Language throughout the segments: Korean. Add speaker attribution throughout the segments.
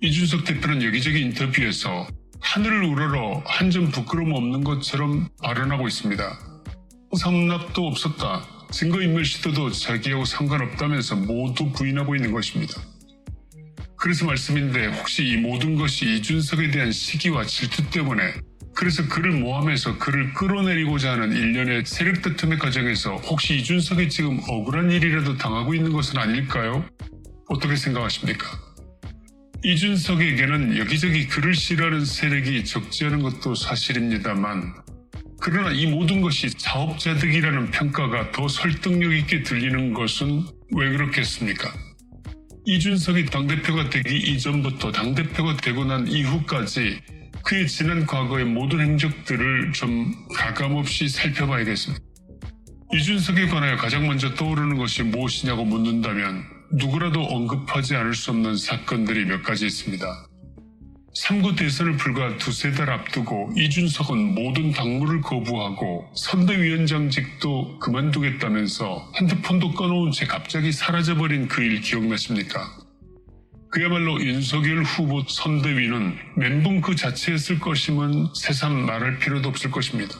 Speaker 1: 이준석 대표는 여기저기 인터뷰에서 하늘을 우러러 한 점 부끄러움 없는 것처럼 발언하고 있습니다. 상납도 없었다. 증거인멸 시도도 자기하고 상관없다면서 모두 부인하고 있는 것입니다. 그래서 말씀인데 혹시 이 모든 것이 이준석에 대한 시기와 질투 때문에 그래서 그를 모함해서 그를 끌어내리고자 하는 일련의 세력 다툼의 과정에서 혹시 이준석이 지금 억울한 일이라도 당하고 있는 것은 아닐까요? 어떻게 생각하십니까? 이준석에게는 여기저기 그를 싫어하는 세력이 적지 않은 것도 사실입니다만 그러나 이 모든 것이 자업자득이라는 평가가 더 설득력 있게 들리는 것은 왜 그렇겠습니까? 이준석이 당대표가 되기 이전부터 당대표가 되고 난 이후까지 그의 지난 과거의 모든 행적들을 좀 가감없이 살펴봐야겠습니다. 이준석에 관하여 가장 먼저 떠오르는 것이 무엇이냐고 묻는다면 누구라도 언급하지 않을 수 없는 사건들이 몇 가지 있습니다. 3구 대선을 불과 두세 달 앞두고 이준석은 모든 당무를 거부하고 선대위원장직도 그만두겠다면서 핸드폰도 꺼놓은 채 갑자기 사라져버린 그 일 기억나십니까? 그야말로 윤석열 후보 선대위는 멘붕 그 자체였을 것이면 새삼 말할 필요도 없을 것입니다.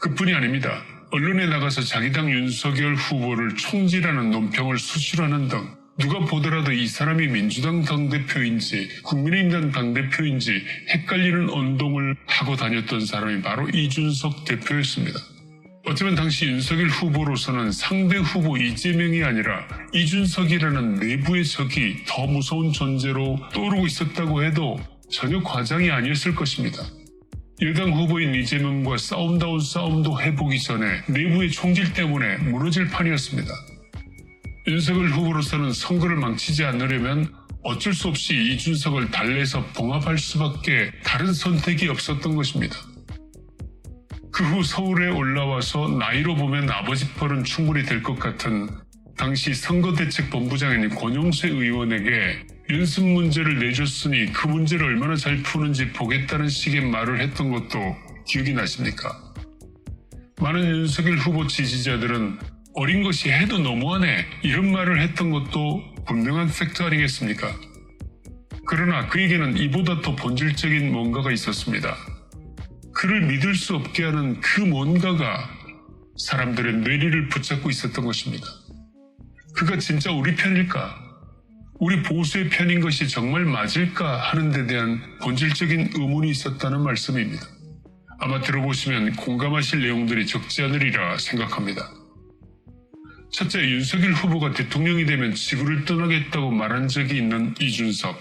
Speaker 1: 그뿐이 아닙니다. 언론에 나가서 자기 당 윤석열 후보를 총질하는 논평을 수시로 하는 등 누가 보더라도 이 사람이 민주당 당대표인지 국민의힘당 당대표인지 헷갈리는 언동을 하고 다녔던 사람이 바로 이준석 대표였습니다. 어쩌면 당시 윤석열 후보로서는 상대 후보 이재명이 아니라 이준석이라는 내부의 적이 더 무서운 존재로 떠오르고 있었다고 해도 전혀 과장이 아니었을 것입니다. 여당 후보인 이재명과 싸움다운 싸움도 해보기 전에 내부의 총질 때문에 무너질 판이었습니다. 윤석열 후보로서는 선거를 망치지 않으려면 어쩔 수 없이 이준석을 달래서 봉합할 수밖에 다른 선택이 없었던 것입니다. 그 후 서울에 올라와서 나이로 보면 아버지 뻘은 충분히 될 것 같은 당시 선거대책본부장인 권영세 의원에게 연습 문제를 내줬으니 그 문제를 얼마나 잘 푸는지 보겠다는 식의 말을 했던 것도 기억이 나십니까? 많은 윤석열 후보 지지자들은 어린 것이 해도 너무하네 이런 말을 했던 것도 분명한 팩트 아니겠습니까? 그러나 그에게는 이보다 더 본질적인 뭔가가 있었습니다. 그를 믿을 수 없게 하는 그 뭔가가 사람들의 뇌리를 붙잡고 있었던 것입니다. 그가 진짜 우리 편일까? 우리 보수의 편인 것이 정말 맞을까 하는 데 대한 본질적인 의문이 있었다는 말씀입니다. 아마 들어보시면 공감하실 내용들이 적지 않으리라 생각합니다. 첫째, 윤석열 후보가 대통령이 되면 지구를 떠나겠다고 말한 적이 있는 이준석.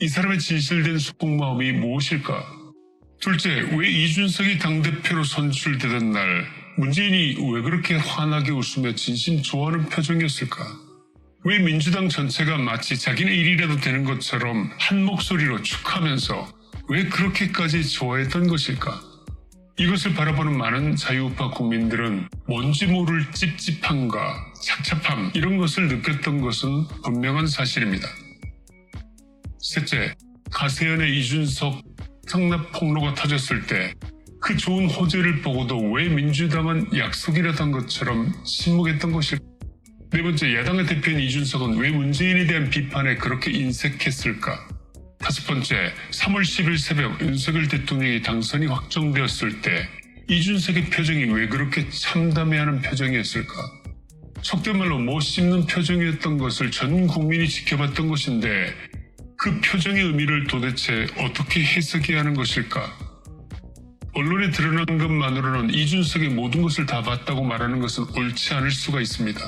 Speaker 1: 이 사람의 진실된 속마음이 무엇일까? 둘째, 왜 이준석이 당대표로 선출되던 날 문재인이 왜 그렇게 환하게 웃으며 진심 좋아하는 표정이었을까? 왜 민주당 전체가 마치 자기네 일이라도 되는 것처럼 한 목소리로 축하면서 왜 그렇게까지 좋아했던 것일까? 이것을 바라보는 많은 자유우파 국민들은 뭔지 모를 찝찝함과 착잡함 이런 것을 느꼈던 것은 분명한 사실입니다. 셋째, 가세연의 이준석 성납 폭로가 터졌을 때 그 좋은 호재를 보고도 왜 민주당은 약속이라던 것처럼 침묵했던 것일까? 네 번째, 야당의 대표인 이준석은 왜 문재인에 대한 비판에 그렇게 인색했을까? 다섯 번째, 3월 10일 새벽 윤석열 대통령이 당선이 확정되었을 때 이준석의 표정이 왜 그렇게 참담해하는 표정이었을까? 속된 말로 못 씹는 표정이었던 것을 전 국민이 지켜봤던 것인데 그 표정의 의미를 도대체 어떻게 해석해야 하는 것일까? 언론에 드러난 것만으로는 이준석의 모든 것을 다 봤다고 말하는 것은 옳지 않을 수가 있습니다.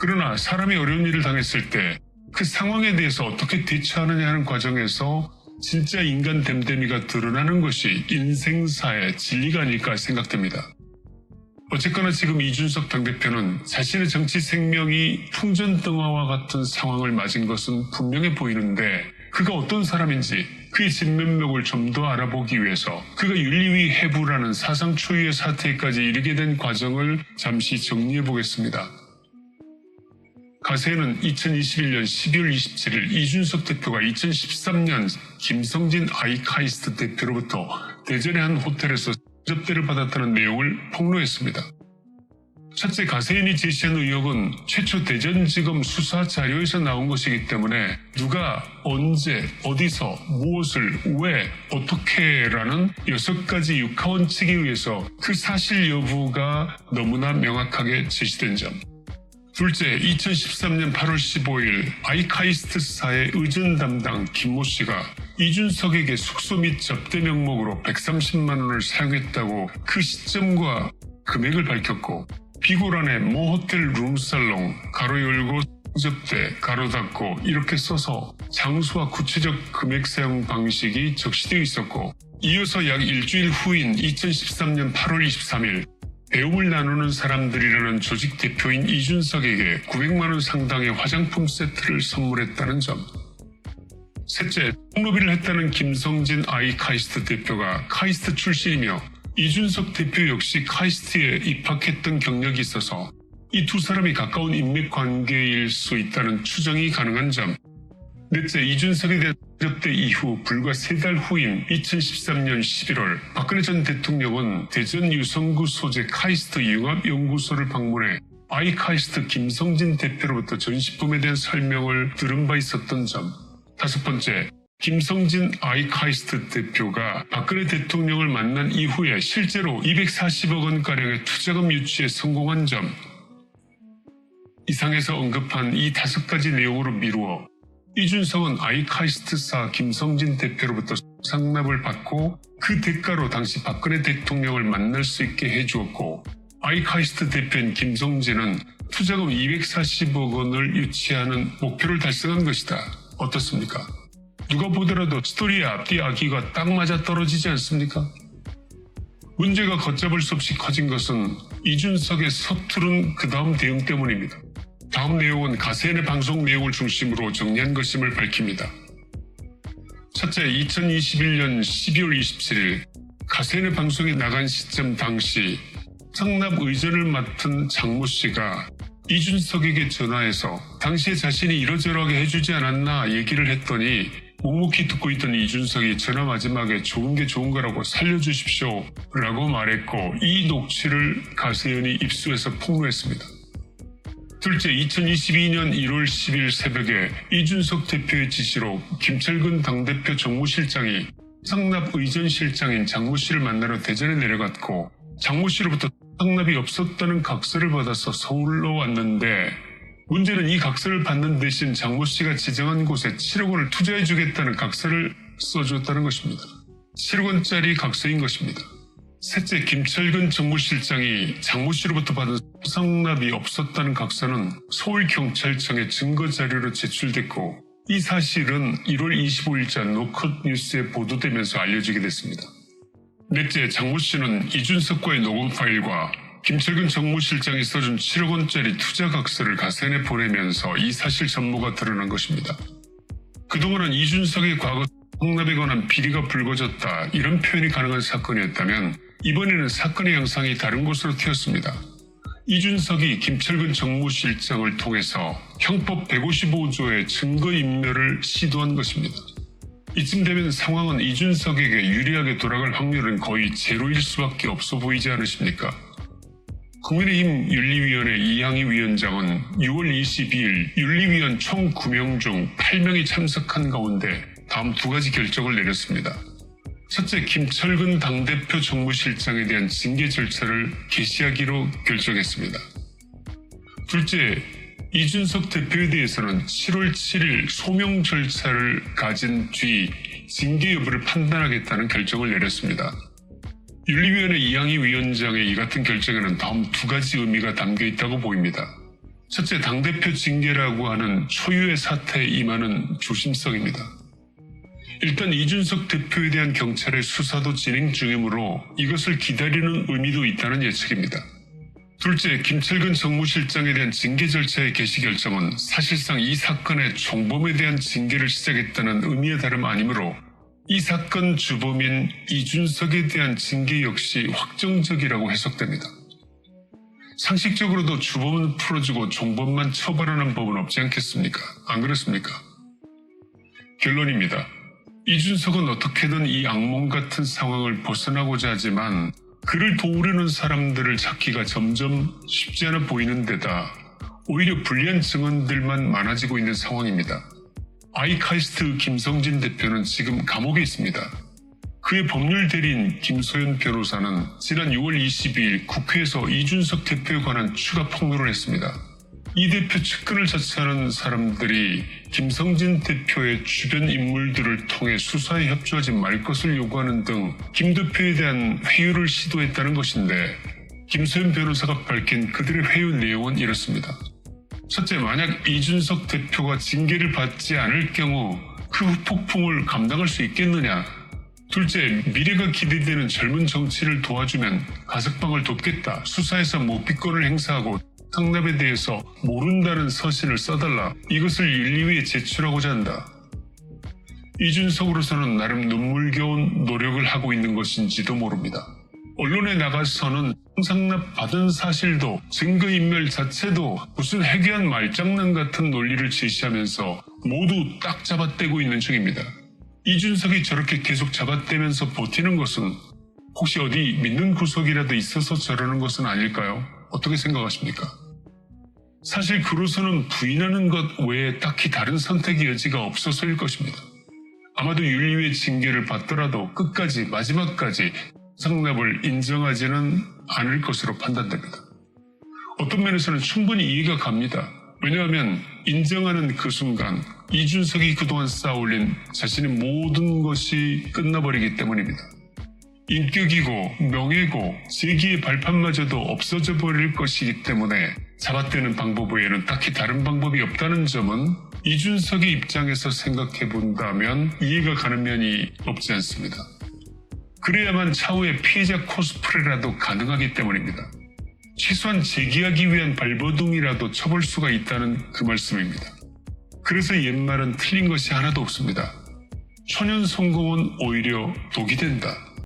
Speaker 1: 그러나 사람이 어려운 일을 당했을 때 그 상황에 대해서 어떻게 대처하느냐 하는 과정에서 진짜 인간 됨됨이가 드러나는 것이 인생사의 진리가 아닐까 생각됩니다. 어쨌거나 지금 이준석 당대표는 자신의 정치 생명이 풍전등화와 같은 상황을 맞은 것은 분명해 보이는데 그가 어떤 사람인지 그의 진면목을 좀 더 알아보기 위해서 그가 윤리위 해부라는 사상 초유의 사태까지 이르게 된 과정을 잠시 정리해 보겠습니다. 가세는 2021년 12월 27일 이준석 대표가 2013년 김성진 아이카이스트 대표로부터 대전의 한 호텔에서 접대를 받았다는 내용을 폭로했습니다. 첫째 가세인이 제시한 의혹은 최초 대전지검 수사 자료에서 나온 것이기 때문에 누가 언제 어디서 무엇을 왜 어떻게라는 여섯 가지 육하원칙에 의해서 그 사실 여부가 너무나 명확하게 제시된 점. 둘째, 2013년 8월 15일 아이카이스트사의 의전 담당 김모 씨가 이준석에게 숙소 및 접대 명목으로 130만 원을 사용했다고 그 시점과 금액을 밝혔고 비고란에 모 호텔 룸살롱 가로 열고 접대 가로 닫고 이렇게 써서 장소와 구체적 금액 사용 방식이 적시되어 있었고 이어서 약 일주일 후인 2013년 8월 23일 배움을 나누는 사람들이라는 조직 대표인 이준석에게 900만 원 상당의 화장품 세트를 선물했다는 점. 셋째, 통로비를 했다는 김성진 아이 카이스트 대표가 카이스트 출신이며 이준석 대표 역시 카이스트에 입학했던 경력이 있어서 이 두 사람이 가까운 인맥 관계일 수 있다는 추정이 가능한 점. 넷째, 이준석에 대한 접대 이후 불과 세 달 후인 2013년 11월 박근혜 전 대통령은 대전 유성구 소재 카이스트 융합연구소를 방문해 아이카이스트 김성진 대표로부터 전시품에 대한 설명을 들은 바 있었던 점. 다섯 번째, 김성진 아이카이스트 대표가 박근혜 대통령을 만난 이후에 실제로 240억 원가량의 투자금 유치에 성공한 점. 이상에서 언급한 이 다섯 가지 내용으로 미루어 이준석은 아이카이스트사 김성진 대표로부터 상납을 받고 그 대가로 당시 박근혜 대통령을 만날 수 있게 해주었고 아이카이스트 대표인 김성진은 투자금 240억 원을 유치하는 목표를 달성한 것이다. 어떻습니까? 누가 보더라도 스토리의 앞뒤 아기가 딱 맞아 떨어지지 않습니까? 문제가 걷잡을 수 없이 커진 것은 이준석의 서투른 그 다음 대응 때문입니다. 다음 내용은 가세인의 방송 내용을 중심으로 정리한 것임을 밝힙니다. 첫째, 2021년 12월 27일 가세인의 방송에 나간 시점 당시 성납 의전을 맡은 장모 씨가 이준석에게 전화해서 당시에 자신이 이러저러하게 해주지 않았나 얘기를 했더니 묵묵히 듣고 있던 이준석이 전화 마지막에 좋은 게 좋은 거라고 살려주십시오 라고 말했고 이 녹취를 가세연이 입수해서 폭로했습니다. 둘째, 2022년 1월 10일 새벽에 이준석 대표의 지시로 김철근 당대표 정무실장이 상납 의전실장인 장모 씨를 만나러 대전에 내려갔고 장모 씨로부터 상납이 없었다는 각서를 받아서 서울로 왔는데 문제는 이 각서를 받는 대신 장모 씨가 지정한 곳에 7억 원을 투자해 주겠다는 각서를 써줬다는 것입니다. 7억 원짜리 각서인 것입니다. 셋째, 김철근 정무실장이 장모 씨로부터 받은 상납이 없었다는 각서는 서울경찰청에 증거 자료로 제출됐고 이 사실은 1월 25일자 노컷 뉴스에 보도되면서 알려지게 됐습니다. 넷째, 장모 씨는 이준석과의 녹음 파일과 김철근 정무실장이 써준 7억 원짜리 투자 각서를 가세에 보내면서 이 사실 전모가 드러난 것입니다. 그동안은 이준석의 과거 홍납에 관한 비리가 불거졌다 이런 표현이 가능한 사건이었다면 이번에는 사건의 양상이 다른 곳으로 튀었습니다. 이준석이 김철근 정무실장을 통해서 형법 155조의 증거인멸을 시도한 것입니다. 이쯤 되면 상황은 이준석에게 유리하게 돌아갈 확률은 거의 제로일 수밖에 없어 보이지 않으십니까? 국민의힘 윤리위원회 이항희 위원장은 6월 22일 윤리위원 총 9명 중 8명이 참석한 가운데 다음 두 가지 결정을 내렸습니다. 첫째, 김철근 당대표 정무실장에 대한 징계 절차를 개시하기로 결정했습니다. 둘째, 이준석 대표에 대해서는 7월 7일 소명 절차를 가진 뒤 징계 여부를 판단하겠다는 결정을 내렸습니다. 윤리위원회 이항희 위원장의 이 같은 결정에는 다음 두 가지 의미가 담겨 있다고 보입니다. 첫째, 당대표 징계라고 하는 초유의 사태에 임하는 조심성입니다. 일단 이준석 대표에 대한 경찰의 수사도 진행 중이므로 이것을 기다리는 의미도 있다는 예측입니다. 둘째, 김철근 정무실장에 대한 징계 절차의 개시 결정은 사실상 이 사건의 총범에 대한 징계를 시작했다는 의미의 다름 아니므로 이 사건 주범인 이준석에 대한 징계 역시 확정적이라고 해석됩니다. 상식적으로도 주범은 풀어주고 종범만 처벌하는 법은 없지 않겠습니까? 안 그렇습니까? 결론입니다. 이준석은 어떻게든 이 악몽 같은 상황을 벗어나고자 하지만 그를 도우려는 사람들을 찾기가 점점 쉽지 않아 보이는 데다 오히려 불리한 증언들만 많아지고 있는 상황입니다. 아이카이스트 김성진 대표는 지금 감옥에 있습니다. 그의 법률 대리인 김소연 변호사는 지난 6월 22일 국회에서 이준석 대표에 관한 추가 폭로를 했습니다. 이 대표 측근을 자처하는 사람들이 김성진 대표의 주변 인물들을 통해 수사에 협조하지 말 것을 요구하는 등 김 대표에 대한 회유를 시도했다는 것인데 김소연 변호사가 밝힌 그들의 회유 내용은 이렇습니다. 첫째, 만약 이준석 대표가 징계를 받지 않을 경우 그 후폭풍을 감당할 수 있겠느냐? 둘째, 미래가 기대되는 젊은 정치를 도와주면 가석방을 돕겠다. 수사에서 모피권을 행사하고 상납에 대해서 모른다는 서신을 써달라. 이것을 윤리위에 제출하고자 한다. 이준석으로서는 나름 눈물겨운 노력을 하고 있는 것인지도 모릅니다. 언론에 나가서는 상납 받은 사실도 증거인멸 자체도 무슨 해괴한 말장난 같은 논리를 제시하면서 모두 딱 잡아떼고 있는 중입니다. 이준석이 저렇게 계속 잡아떼면서 버티는 것은 혹시 어디 믿는 구석이라도 있어서 저러는 것은 아닐까요? 어떻게 생각하십니까? 사실 그로서는 부인하는 것 외에 딱히 다른 선택의 여지가 없어서일 것입니다. 아마도 윤리위의 징계를 받더라도 끝까지 마지막까지 상납을 인정하지는 않을 것으로 판단됩니다. 어떤 면에서는 충분히 이해가 갑니다. 왜냐하면 인정하는 그 순간 이준석이 그동안 쌓아올린 자신의 모든 것이 끝나버리기 때문입니다. 인격이고 명예고 재기의 발판마저도 없어져 버릴 것이기 때문에 잡아떼는 방법 외에는 딱히 다른 방법이 없다는 점은 이준석의 입장에서 생각해 본다면 이해가 가는 면이 없지 않습니다. 그래야만 차후에 피해자 코스프레라도 가능하기 때문입니다. 최소한 재기하기 위한 발버둥이라도 쳐볼 수가 있다는 그 말씀입니다. 그래서 옛말은 틀린 것이 하나도 없습니다. 초년 성공은 오히려 독이 된다.